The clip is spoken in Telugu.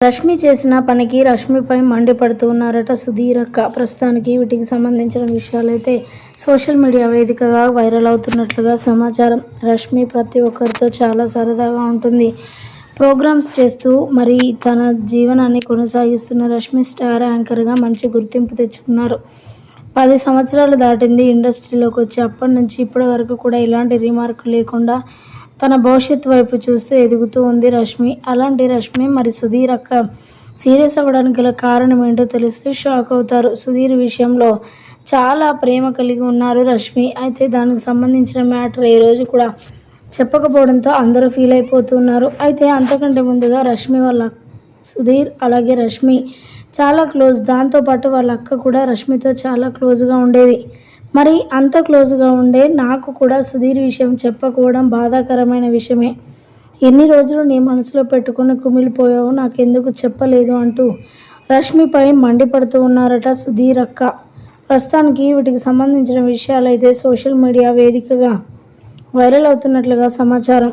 రష్మి చేసిన పనికి రష్మిపై మండిపడుతూ ఉన్నారట సుధీర్ అక్క ప్రస్తుతానికి వీటికి సంబంధించిన విషయాలైతే సోషల్ మీడియా వేదికగా వైరల్ అవుతున్నట్లుగా సమాచారం. రష్మి ప్రతి ఒక్కరితో చాలా సరదాగా ఉంటుంది. ప్రోగ్రామ్స్ చేస్తూ మరి తన జీవనాన్ని కొనసాగిస్తున్న రష్మి స్టార్ యాంకర్గా మంచి గుర్తింపు తెచ్చుకున్నారు. పది సంవత్సరాలు దాటింది ఇండస్ట్రీలోకి వచ్చి అప్పటి నుంచి ఇప్పటి వరకు కూడా ఇలాంటి రిమార్క్ లేకుండా తన భవిష్యత్ వైపు చూస్తూ ఎదుగుతూ ఉంది రష్మి. అలాంటి రష్మి మరి సుధీర్ అక్క సీరియస్ అవ్వడానికి గల కారణం ఏంటో తెలిస్తే షాక్ అవుతారు. సుధీర్ విషయంలో చాలా ప్రేమ కలిగి ఉన్నారు రష్మి. అయితే దానికి సంబంధించిన మ్యాటర్ ఈ రోజు కూడా చెప్పకపోవడంతో అందరూ ఫీల్ అయిపోతున్నారు. అయితే అంతకంటే ముందుగా రష్మి వాళ్ళ సుధీర్ అలాగే రష్మి చాలా క్లోజ్. దాంతోపాటు వాళ్ళ అక్క కూడా రష్మితో చాలా క్లోజ్గా ఉండేది. మరి అంత క్లోజ్గా ఉండే నాకు కూడా సుధీర్ విషయం చెప్పకపోవడం బాధాకరమైన విషయమే. ఎన్ని రోజులు నీ మనసులో పెట్టుకుని కుమిలిపోయావు నాకెందుకు చెప్పలేదు అంటూ రష్మిపై మండిపడుతూ ఉన్నారట సుధీర్ అక్క. ప్రస్తుతానికి వీటికి సంబంధించిన విషయాలైతే సోషల్ మీడియా వేదికగా వైరల్ అవుతున్నట్లుగా సమాచారం.